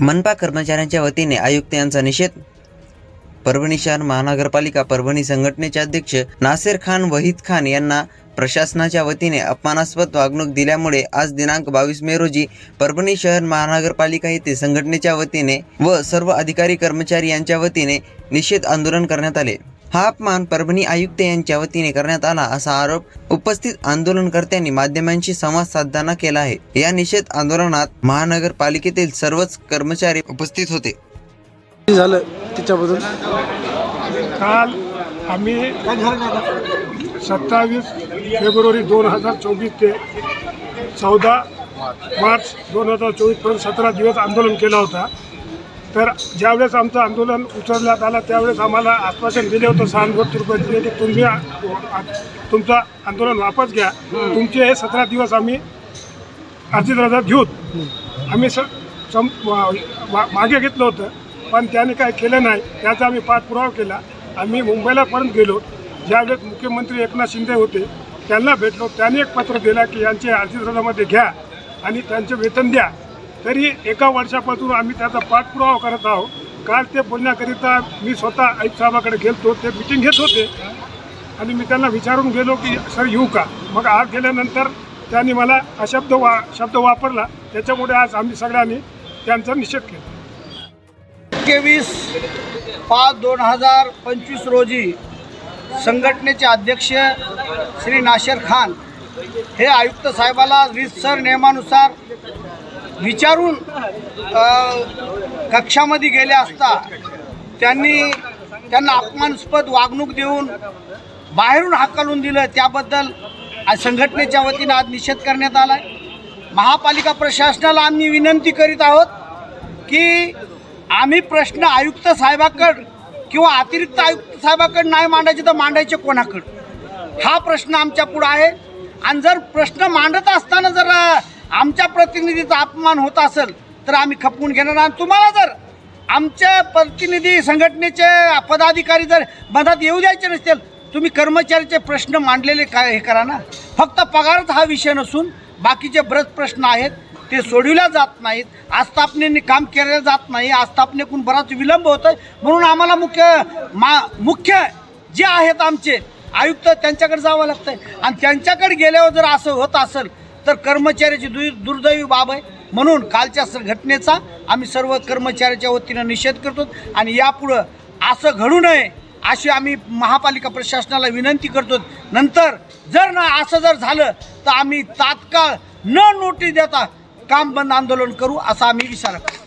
मनपा कर्मचाऱ्यांच्या वतीने आयुक्त यांचा निषेध. परभणी शहर महानगरपालिका परभणी संघटनेचे अध्यक्ष नासेर खान वहीद खान यांना प्रशासनाच्या वतीने अपमानास्पद वागणूक दिल्यामुळे आज दिनांक बावीस मे रोजी परभणी शहर महानगरपालिका येथे संघटनेच्या वतीने व सर्व अधिकारी कर्मचारी यांच्या वतीने निषेध आंदोलन करण्यात आले. हा अपमान परभणी आयुक्त यांच्या वतीने करण्यात आला असा आरोप उपस्थित आंदोलनकर्त्यांनी माध्यमांशी संवाद साधताना केला आहे. या निषेध आंदोलनात महानगरपालिकेतील सर्वच कर्मचारी उपस्थित होते. झालं त्याच्याबद्दल काल आम्ही सत्तावीस फेब्रुवारी दोन हजार चोवीस ते चौदा मार्च दोन हजार चोवीसपर्यंत सतरा दिवस आंदोलन केलं होता. तर ज्यावेळेस आमचं आंदोलन उचलण्यात आलं त्यावेळेस आम्हाला आश्वासन दिले होतं सहानुभूती रुपये दिले की तुम्ही तुमचं आंदोलन वापस घ्या. तुमचे हे सतरा दिवस आम्ही अर्जित रजा घेऊत आम्ही स सम मागे घेतलं होतं पण त्याने काय केलं नाही त्याचा आम्ही पाठपुरावा केला. आम्ही मुंबईला परत गेलो. ज्यावेळेस मुख्यमंत्री एकनाथ शिंदे होते त्यांना भेटलो. त्यांनी एक पत्र दिला की यांचे अर्जित रजामध्ये घ्या आणि त्यांचे वेतन द्या. तरी एका वर्षापासून आम्ही त्याचा पाठपुरावा करत आहोत. काल ते बोलण्याकरिता मी स्वतः आयुक्त साहेबाकडे गेलतो ते मिटिंग घेत होते. आणि मी त्यांना विचारून गेलो की सर येऊ का? मग आज गेल्यानंतर त्यांनी मला अशब्द वा शब्द वापरला. त्याच्यामुळे आज आम्ही सगळ्यांनी त्यांचा निषेध केला. एकवीस पाच दोन हजार पंचवीस रोजी संघटनेचे अध्यक्ष श्री नाशर खान हे आयुक्त साहेबाला रीतसर नियमानुसार विचारून कक्षामध्ये गेले असता त्यांनी त्यांना अपमानास्पद वागणूक देऊन बाहेरून हाकलून दिलं. त्याबद्दल आज संघटनेच्या वतीनं आज निषेध करण्यात आला आहे महापालिका प्रशासनाला आम्ही विनंती करीत आहोत की आम्ही प्रश्न आयुक्त साहेबाकड किंवा अतिरिक्त आयुक्त साहेबाकडं नाही मांडायचे तर मांडायचे कोणाकडं? हा प्रश्न आमच्या पुढं आहे. आणि जर प्रश्न मांडत असताना जर आमच्या प्रतिनिधीचा अपमान होत असेल तर आम्ही खपवून घेणार. आणि तुम्हाला जर आमच्या प्रतिनिधी संघटनेचे पदाधिकारी जर मधात येऊ द्यायचे नसतील तुम्ही कर्मचाऱ्याचे प्रश्न मांडलेले काय हे करा ना. फक्त पगारच हा विषय नसून बाकीचे बरेच प्रश्न आहेत ते सोडविल्या जात नाहीत आस्थापनेने काम केले जात नाही आस्थापनेकडून बराच विलंब होतोय. म्हणून आम्हाला मुख्य मा मुख्य जे आहेत आमचे आयुक्त त्यांच्याकडे जावं लागतंय. आणि त्यांच्याकडे गेल्यावर जर असं होत असेल तर कर्मचाऱ्याची दु दुर्दैवी बाब आहे. म्हणून कालच्या घटनेचा आम्ही सर्व कर्मचाऱ्याच्या वतीनं निषेध करतो आणि यापुढं असं घडू नये अशी आम्ही महापालिका प्रशासनाला विनंती करतो. नंतर जर ना असं जर झालं तर आम्ही तात्काळ न नोटीस देता काम बंद आंदोलन करू असा आम्ही इशारा करतो.